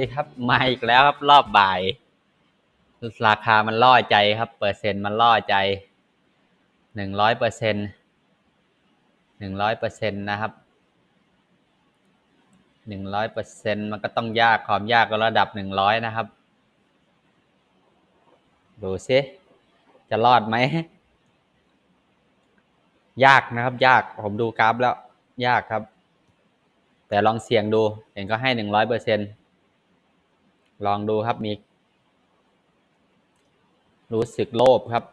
วัสดีครับ มาอีกแล้วครับรอบบ่าย ราคามันล่อใจครับ เปอร์เซ็นต์มันล่อใจหนึ่งร้อยเปอร์เซ็นหนึ่งร้อยเปอร์เซ็นต์นะครับหนึ่งร้อยเปอร์เซ็นต์มันก็ต้องยากความยากก็ระดับหนึ่งร้อยนะครับ ดูซิจะรอดไหม ยากนะครับ ยากผมดูกราฟแล้ว ยากครับ แต่ลองเสี่ยงดู เห็นก็ให้หนึ่งร้อยเปอร์เซ็น ลองดูครับมีรู้สึกโลภครับ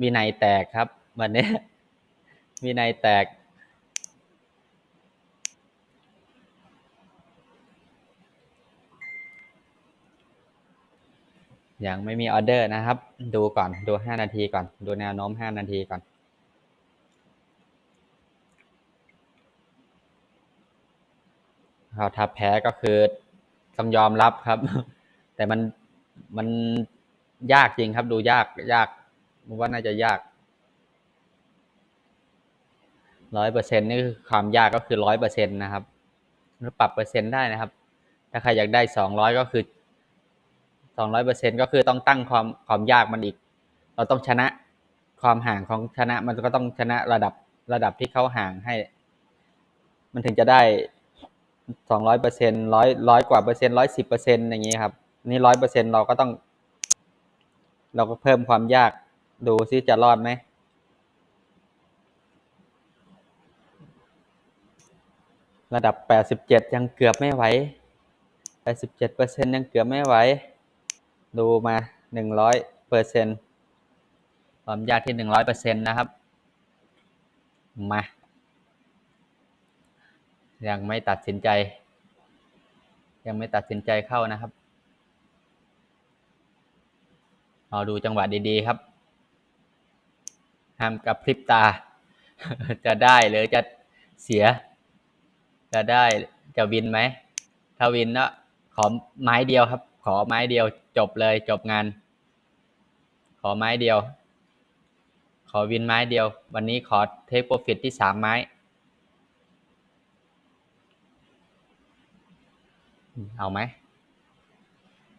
วินัยแตกครับ วันนี้วินัยแตก ยังไม่มีออเดอร์นะครับ ดูก่อนดูห้านาทีก่อน ดูแนวโน้มห้านาทีก่อนเราถ้าแพ้ก็คือ ต้องยอมรับครับ แต่มันมันยากจริงครับ ดูยากยากผมว่าน่าจะยากร้อยเปอร์เซ็นนี่คือความยากก็คือร้อยเปอร์เซ็นตนะครับหรือปรับเปอร์เซ็นต์ได้นะครับ ถ้าใครอยากได้สองร้อยก็คือสองร้อยเปอร์เซ็นก็คือต้องตั้งความความยากมันอีก เราต้องชนะความห่างของชนะมันก็ต้องชนะระดับระดับที่เขาห่างให้ มันถึงจะได้ สองร้อยเปอร์เซ็นร้อยร้อยกว่าเปอร์เซ็นต์ร้อยสิบเปอร์เซ็นต์อย่างนี้ครับ นี่ร้อยเปอร์เซ็นเราก็ต้อง เราก็เพิ่มความยากดูซิจะรอดไหมระดับแปดสิบเจ็ดยังเกือบไม่ไหวแปดสิบเจ็ดเปอร์เซ็นยังเกือบไม่ไหว ดูมาหนึ่งร้อยเปอร์เซ็นความยากที่หนึ่งร้อยเปอร์เซ็นนะครับ มา ยังไม่ตัดสินใจ ยังไม่ตัดสินใจเข้านะครับรอดูจังหวะดีๆครับห้ามกับพริบตา จะได้หรือจะเสีย จะได้จะวินไหมถ้าวินเนาะขอไม้เดียวครับ ขอไม้เดียวจบเลยจบงาน ขอไม้เดียว ขอวินไม้เดียว วันนี้ขอเทคโปรฟิตที่สามไม้ เอาไหม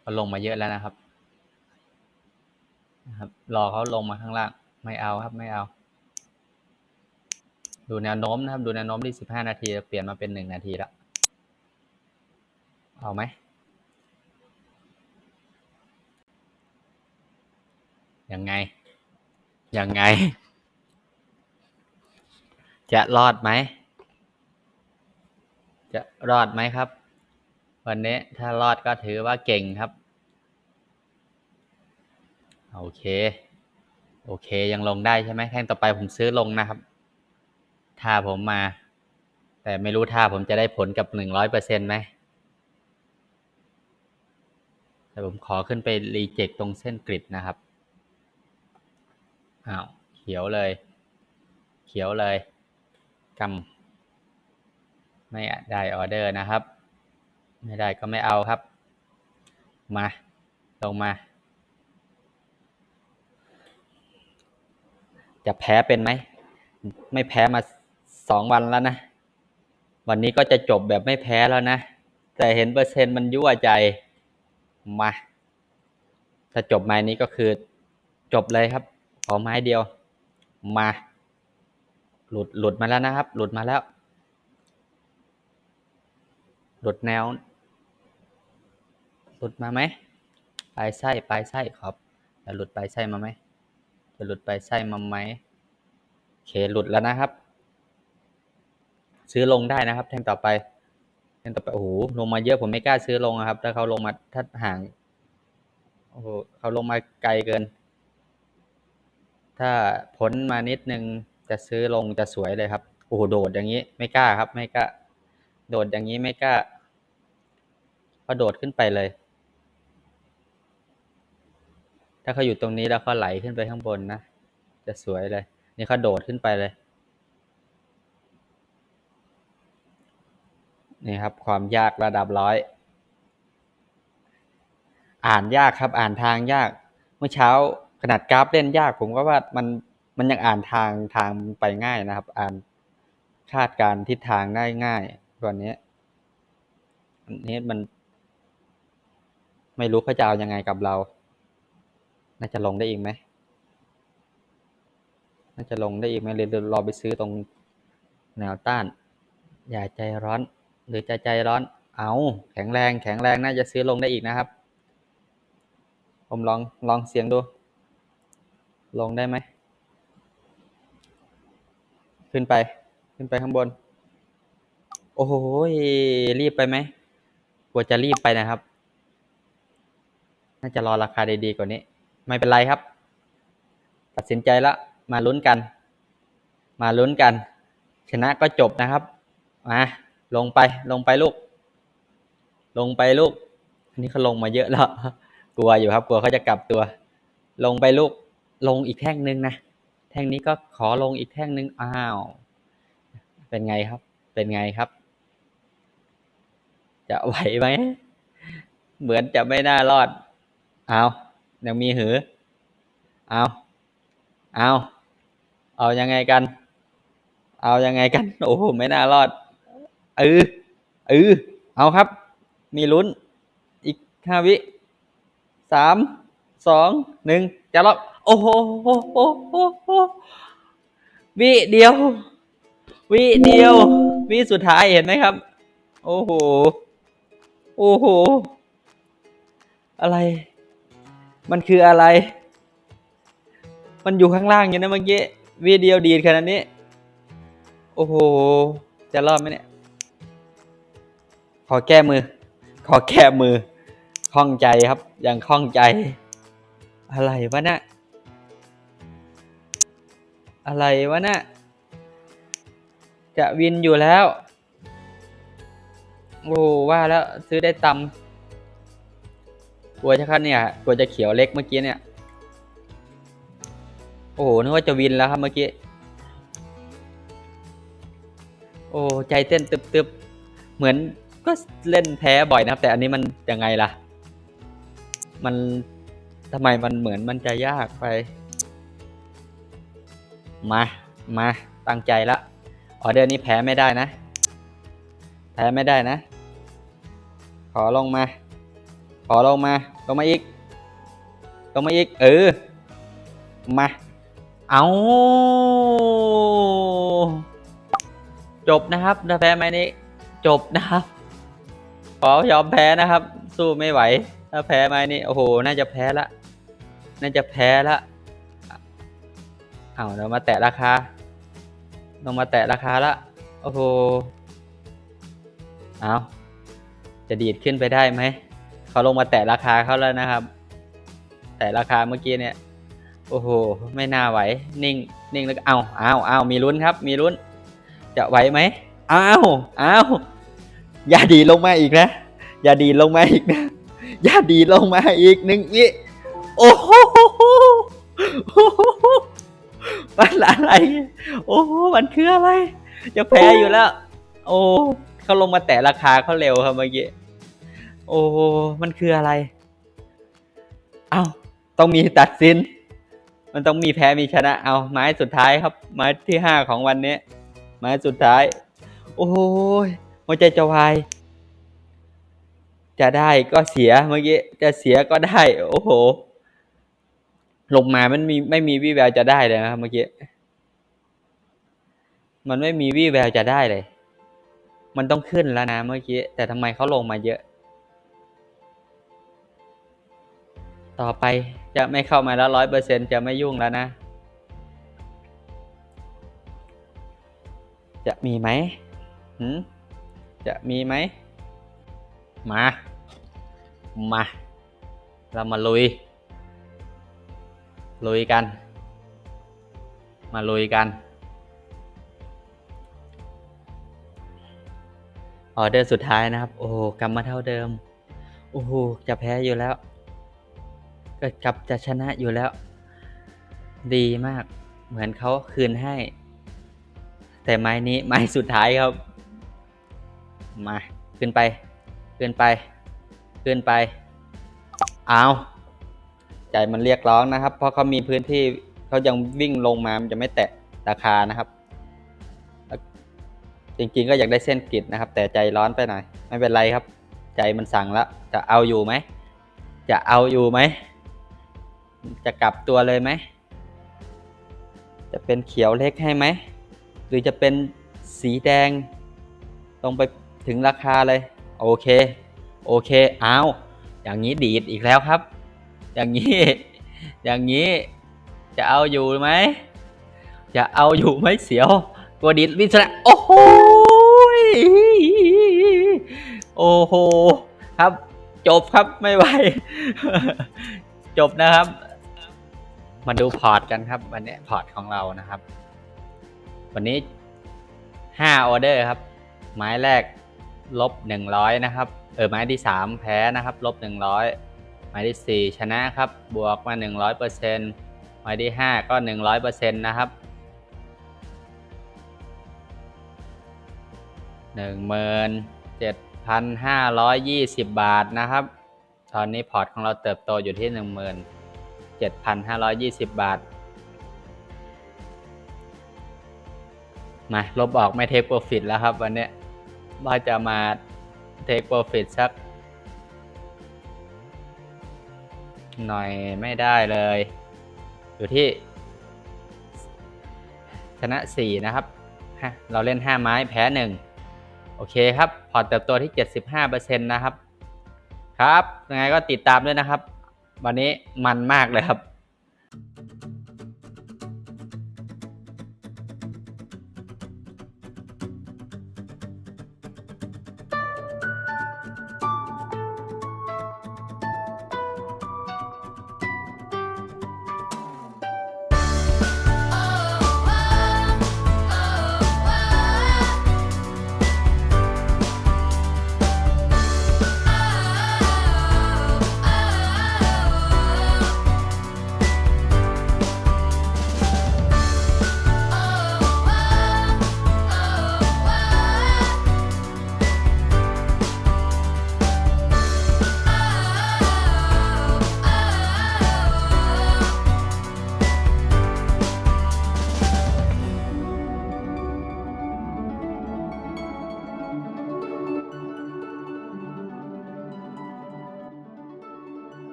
เขาลงมาเยอะแล้วนะครับนะครับ รอเขาลงมาข้างล่าง ไม่เอาครับ ไม่เอา ดูแนวโน้มนะครับ ดูแนวโน้มที่สิบห้านาทีเปลี่ยนมาเป็นหนึ่งนาทีแล้วเอาไหม ยังไง ยังไง จะรอดไหม จะรอดไหมครับ วันนี้ถ้ารอดก็ถือว่าเก่งครับ โอเค โอเคยังลงได้ใช่ไหมแท่งต่อไปผมซื้อลงนะครับ ถ้าผมมา แต่ไม่รู้ถ้าผมจะได้ผลกับหนึ่งร้อยเปอร์เซ็นต์ไหมแต่ผมขอขึ้นไปรีเจ็คตรงเส้นกริดนะครับ อ้าว เขียวเลย เขียวเลยกำไม่ได้ออเดอร์นะครับ ไม่ได้ก็ไม่เอาครับ มาลงมา จะแพ้เป็นไหม ไม่แพ้มาสองวันแล้วนะ วันนี้ก็จะจบแบบไม่แพ้แล้วนะ แต่เห็นเปอร์เซ็นต์มันยั่วใจ มา ถ้าจบไม้นี้ก็คือจบเลยครับ ขอไม้เดียว มา หลุดหลุดมาแล้วนะครับ หลุดมาแล้ว หลุดแนว ลุดมาไหมปลายไส้ปลายไส้ครับจะหลุดปลายไส้มาไหมจะหลุดปลายไส้มาไหมโอเคหลุดแล้วนะครับ ซื้อลงได้นะครับ แท่งต่อไปแท่งต่อไปโอ้โหลงมาเยอะผมไม่กล้าซื้อลงครับ ถ้าเขาลงมาถ้าห่างโอ้โหเขาลงมาไกลเกิน ถ้าพ้นมานิดนึงจะซื้อลงจะสวยเลยครับโอ้โหโดดอย่างนี้ไม่กล้าครับ ไม่กล้า โดดอย่างนี้ไม่กล้าก็โดดขึ้นไปเลย ถ้าเขาอยู่ตรงนี้แล้วเขาไหลขึ้นไปข้างบนนะ จะสวยเลย นี่เขาโดดขึ้นไปเลย นี่ครับ ความยากระดับร้อย อ่านยากครับ อ่านทางยาก เมื่อเช้าขนาดกราฟเล่นยาก ผมก็ว่ามันมันยังอ่านทางทางไปง่ายนะครับ อ่านคาดการทิศทางได้ง่ายกว่านี้อันนี้มัน ไม่รู้เขาจะเอายังไงกับเรา น่าจะลงได้อีกไหมน่าจะลงได้อีกไหมหรือรอไปซื้อตรงแนวต้าน อย่าใจร้อน หรือจะใจร้อน เอาแข็งแรง แข็งแรงน่าจะซื้อลงได้อีกนะครับ ผมลองลองเสียงดู ลงได้ไหม ขึ้นไป ขึ้นไปข้างบน โอ้โห รีบไปไหมกลัวจะรีบไปนะครับ น่าจะรอราคาดีๆกว่านี้ ไม่เป็นไรครับ ตัดสินใจแล้วมาลุ้นกัน มาลุ้นกัน ชนะก็จบนะครับมาลงไปลงไปลูก ลงไปลูก อันนี้เขาลงมาเยอะแล้วกลัวอยู่ครับกลัวเขาจะกลับตัว ลงไปลูก ลงอีกแท่งหนึ่งนะแท่งนี้ก็ขอลงอีกแท่งหนึ่งอ้าว เป็นไงครับ เป็นไงครับ จะไหวไหมเหมือนจะไม่น่ารอดเอา ยังมีหือ เอา เอา เอายังไงกัน เอายังไงกัน โอ้โห ไม่น่ารอดเออเออเอาครับ มีลุ้น อีกห้าวิสาม สอง หนึ่ง จะรอบโอ้โหวิเดียว วิเดียว วิสุดท้ายเห็นไหมครับ โอ้โห โอ้โห อะไร มันคืออะไร มันอยู่ข้างล่างอยู่นะเมื่อกี้วิเดียวดีดขนาดนี้ โอ้โห จะรอดไหมเนี่ย ขอแก้มือ ขอแก้มือคล่องใจครับ อยังคล่องใจ อะไรวะเนะ่ะอะไรวะเนะ่ะจะวินอยู่แล้ว โอ้ว่าแล้วซื้อได้ตำ กลัวจะคัดเนี่ยกลัวจะเขียวเล็กเมื่อกี้เนี่ย โอ้โห นึกว่าจะวินแล้วครับเมื่อกี้ โอ้ ใจเต้นตึบๆ เหมือนก็เล่นแพ้บ่อยนะครับ แต่อันนี้มันยังไงล่ะ มันทำไมมันเหมือนมันจะยากไป มา มา ตั้งใจละ ออเดอร์นี้แพ้ไม่ได้นะ แพ้ไม่ได้นะ ขอลงมา ขอลงมา ลงมาอีก ลงมาอีก เออ มา เอาจบนะครับถ้าแพ้ไหมนี้จบนะครับ ขอยอมแพ้นะครับ สู้ไม่ไหว ถ้าแพ้ไหมนี่โอ้โห น่าจะแพ้ละ น่าจะแพ้ละเอาเรามาแตะราคาลงมาแตะราคาละ โอ้โห เอาจะดีดขึ้นไปได้ไหม เขาลงมาแตะราคาเขาแล้วนะครับ แตะราคาเมื่อกี้เนี่ย โอ้โห ไม่น่าไหว นิ่ง นิ่งแล้วเอาเอาเอามีลุ้นครับ มีลุ้น จะไหวไหมเอ้าวอ้าอย่าดีลงมาอีกนะ อย่าดีลงมาอีกนะ อย่าดีลงมาอีกหนึ่งวิโอ้โหมันอะไร โอ้โห มันคืออะไร จะแพ้อยู่แล้ว โอ้ เขาลงมาแตะราคาเขาเร็วครับเมื่อกี้ โอ้ มันคืออะไร เอาต้องมีตัดสิน มันต้องมีแพ้มีชนะ เอาไม้สุดท้ายครับ ไม้ที่ห้าของวันนี้ ไม้สุดท้าย โอ้ยหัวใจจะวาย จะได้ก็เสียเมื่อกี้ จะเสียก็ได้ โอ้โห ลงมามันมีไม่มีวี่แววจะได้เลยนะครับเมื่อกี้ มันไม่มีวี่แววจะได้เลย มันต้องขึ้นแล้วนะเมื่อกี้ แต่ทำไมเขาลงมาเยอะ ต่อไปจะไม่เข้ามาแล้วร้อยเปอร์เซ็นจะไม่ยุ่งแล้วนะ จะมีไหมหืมจะมีไหม มา มา เรามาลุย ลุยกัน มาลุยกันออเดอร์สุดท้ายนะครับ โอ้กลับมาเท่าเดิม โอ้โหจะแพ้อยู่แล้ว ก็กลับจะชนะอยู่แล้ว ดีมาก เหมือนเขาคืนให้ แต่ไม้นี้ไม้สุดท้ายครับ มาขึ้นไปขึ้นไปขึ้นไปเอาใจมันเรียกร้องนะครับ เพราะเขามีพื้นที่เขายังวิ่งลงมามันจะไม่แตะราคานะครับ จริงๆก็อยากได้เส้นกิดนะครับ แต่ใจร้อนไปหน่อย ไม่เป็นไรครับ ใจมันสั่งแล้วจะเอาอยู่ไหมจะเอาอยู่ไหม จะกลับตัวเลยไหม จะเป็นเขียวเล็กให้ไหม หรือจะเป็นสีแดง ตรงไปถึงราคาเลย โอเค โอเคเอาว อย่างนี้ดีดอีกแล้วครับ อย่างนี้ อย่างนี้ จะเอาอยู่ไหม จะเอาอยู่ไหมเสียวกลัวดีดวิศระโอ้โหโอ้โห ครับ จบครับไม่ไหว จบนะครับ มาดูพอร์ตกันครับ วันนี้พอร์ตของเรานะครับ วันนี้ห้าออเดอร์ครับ ไม้แรกลบหนึ่งร้อยนะครับ เออไม้ที่สามแพ้นะครับลบหนึ่งร้อยไม้ที่สี่ชนะครับ บวกมาหนึ่งร้อยเปอร์เซ็นต์ไม้ที่ห้าก็หนึ่งร้อยเปอร์เซ็นต์นะครับหนึ่งหมื่นเจ็ดพันห้าร้อยยี่สิบบาทนะครับ ตอนนี้พอร์ตของเราเติบโตอยู่ที่หนึ่งหมื่น เจ็ดพันห้าร้อยยี่สิบาท มา ลบออกไม่เทคโปรฟิตแล้วครับวันนี้ว่าจะมาเทคโปรฟิตสัก หน่อยไม่ได้เลย อยู่ที่ ชนะ 4 นะครับ เราเล่น 5 ไม้แพ้ 1 โอเคครับ พอร์ตเติบโตที่ 75%นะครับ ครับ ยังไงก็ติดตามด้วยนะครับ วันนี้มันมากเลยครับ